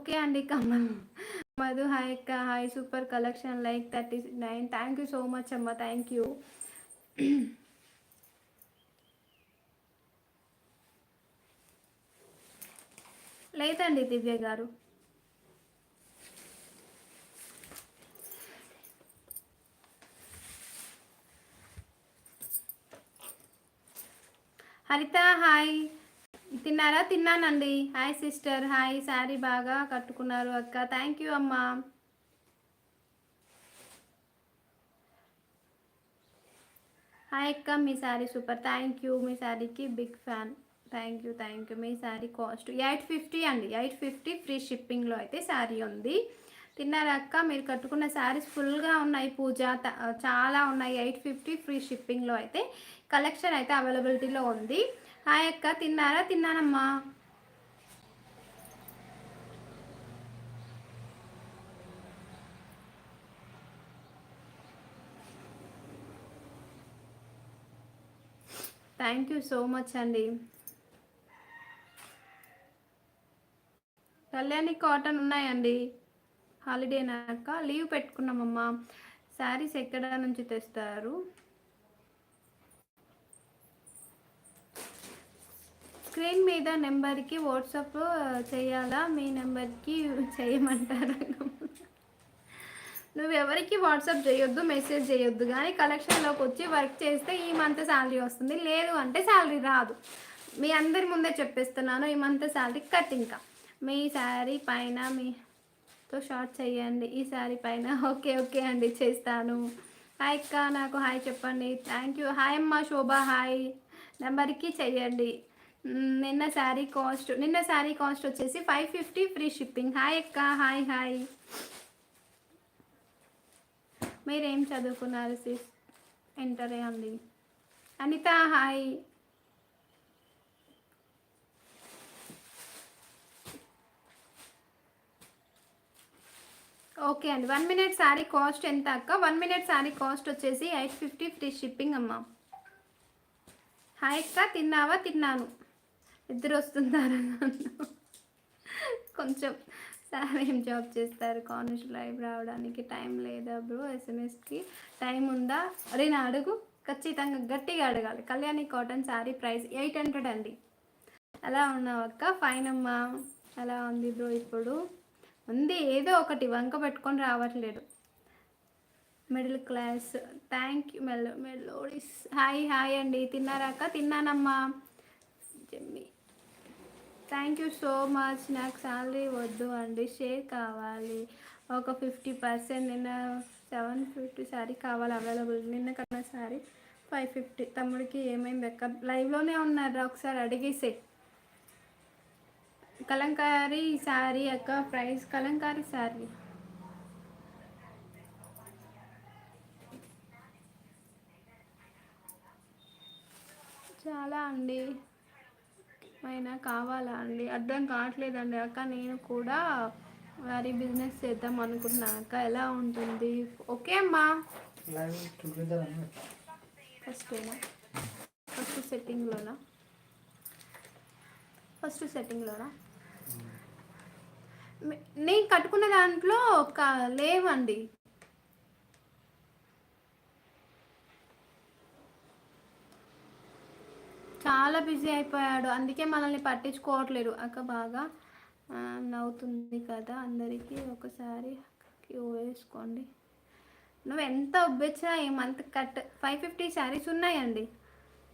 Okay అండి Kamal Madhu hi అక్క hi super collection like thirty nine. Thank you so much అమ్మ thank you. లేదండి దివ్య గారు. హరిత హాయ్. తిన్నారా? తిన్నానండి. Hi sister. హాయ్. శారీ బాగా కట్టుకున్నారు అక్క. థ్యాంక్ యూ అమ్మా. హాయ్ అక్క. మీ శారీ సూపర్. Thank you. మీ శారీకి big fan. Thank you. Thank you. Me sari cost eight fifty అండి. ఎయిట్ ఫిఫ్టీ ఫ్రీ షిప్పింగ్లో అయితే శారీ ఉంది. తిన్నారా అక్క? మీరు కట్టుకున్న శారీస్ ఫుల్గా ఉన్నాయి. పూజ చాలా ఉన్నాయి. ఎయిట్ ఫిఫ్టీ ఫ్రీ షిప్పింగ్లో అయితే కలెక్షన్ అయితే అవైలబిలిటీలో ఉంది. హాయ్ అక్క తిన్నారా? తిన్నానమ్మా. థ్యాంక్ యూ సో మచ్ అండి. కళ్యాణి కాటన్ ఉన్నాయండి. హాలిడే నాక లీవ్ పెట్టుకున్నామమ్మా. శారీస్ ఎక్కడ నుంచి తెస్తారు? స్క్రీన్ మీద నెంబర్కి వాట్సాప్ చేయాలా? మీ నెంబర్కి చేయమంటారా? నువ్వు ఎవరికి వాట్సాప్ చేయొద్దు మెసేజ్ చేయొద్దు. కానీ కలెక్షన్లోకి వచ్చి వర్క్ చేస్తే ఈ మంత్ శాలరీ వస్తుంది. లేదు అంటే శాలరీ రాదు. మీ అందరి ముందే చెప్పేస్తున్నాను ఈ మంత్ శాలరీ కట్ ఇంకా. మీ శారీ పైన మీతో షార్ట్ చేయండి. ఈ శారీ పైన ఓకే ఓకే అండి చేస్తాను. హాయ్ అక్క నాకు హాయ్ చెప్పండి. Thank you. హాయ్ అమ్మ శోభ హాయ్. నెంబర్కి చెయ్యండి నిన్న శారీ కాస్ట్ నిన్న శారీ కాస్ట్ వచ్చేసి five fifty free shipping hi అక్క హాయ్ హాయ్ మీరేం చదువుకున్నారు సిస్ ఎంటర్ అండి అనిత హాయ్ ఓకే అండి. వన్ మినిట్ శారీ కాస్ట్ ఎంత అక్క? వన్ మినిట్ శారీ కాస్ట్ వచ్చేసి ఎయిట్ ఫిఫ్టీ ఫ్రీ షిప్పింగ్ అమ్మ. హాయ్ అక్క తిన్నావా? తిన్నాను. ఇద్దరు వస్తున్నారా కొంచెం సార్ ఏం జాబ్ చేస్తారు? కాలేజ్ లైవ్ రావడానికి టైం లేదా బ్రో? ఎస్ఎంఎస్కి టైం ఉందా? అరే నా అడుగు. ఖచ్చితంగా గట్టిగా అడగాలి. Kalyani cotton saree price eight hundred అండి. అలా ఉన్నావు అక్క? ఫైన్ అమ్మా. అలా ఉంది బ్రో ఇప్పుడు? ఉంది. ఏదో ఒకటి వంక పెట్టుకొని రావట్లేదు. Middle class thank you melo melodies hi hi అండి. తిన్నారా అక్క? తిన్నానమ్మా. Jammi. Thank you so much నాకు శాలరీ వద్దు అండి. షేర్ కావాలి. ఒక ఫిఫ్టీ పర్సెంట్ నిన్న సెవెన్ ఫిఫ్టీ శారీ కావాలి అవైలబుల్. నిన్న కన్నా శారీ ఫైవ్ ఫిఫ్టీ. తమ్ముడికి ఏమైంది అక్క? లైవ్లోనే ఉన్నారా ఒకసారి అడిగేసే. కలంకారీ శారీ అక్క. ప్రైస్ కలంకారీ శారీ. చాలా అండి. అయినా కావాలా అండి? అర్థం కావట్లేదండి అక్క. నేను కూడా వారి బిజినెస్ చేద్దాం అనుకుంటున్నా అక్క. ఎలా ఉంటుంది? ఓకే అమ్మా. ఫస్ట్ ఫస్ట్ సెట్టింగ్లోనా ఫస్ట్ సెట్టింగ్లోనా నేను కట్టుకున్న దాంట్లో ఒక లేవండి. చాలా బిజీ అయిపోయాడు. అందుకే మనల్ని పట్టించుకోవట్లేదు. అక్క బాగా నవ్వుతుంది కదా అందరికీ. ఒకసారి క్యూ వేసుకోండి. నువ్వు ఎంత ఒబ్బిచ్చినా ఈ month cut five fifty sarees ఉన్నాయండి.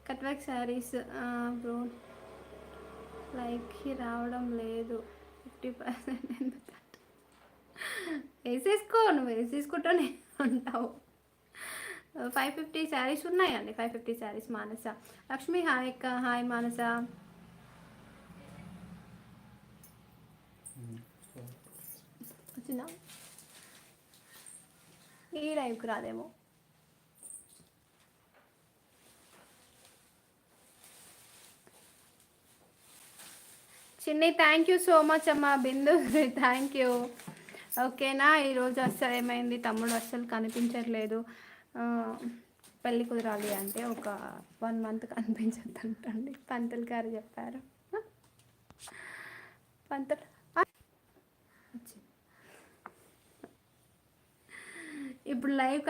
కట్ వర్క్ శారీస్ బ్రో లైక్కి రావడం లేదు. ఫిఫ్టీ పర్సెంట్ ఎందుకు వేసేసుకో నువ్వు వేసేసుకుంటూనే ఉంటావు. ఫైవ్ ఫిఫ్టీ శారీస్ ఉన్నాయండి five fifty sarees Manasa. Lakshmi hi అక్క హాయ్ మానస. వచ్చిందా? ఈ లైవ్కి రాదేమో. చిన్ని థ్యాంక్ యూ సో మచ్ అమ్మా బిందు థ్యాంక్ యూ. ఓకేనా? ఈరోజు అస్సలు ఏమైంది? తమ్ముడు అస్సలు కనిపించట్లేదు. పెళ్ళి కుదరాలి అంటే ఒక వన్ మంత్ కనిపించద్దు అంటండి పంతులు గారు చెప్పారు. పంతులు? ఇప్పుడు లైవ్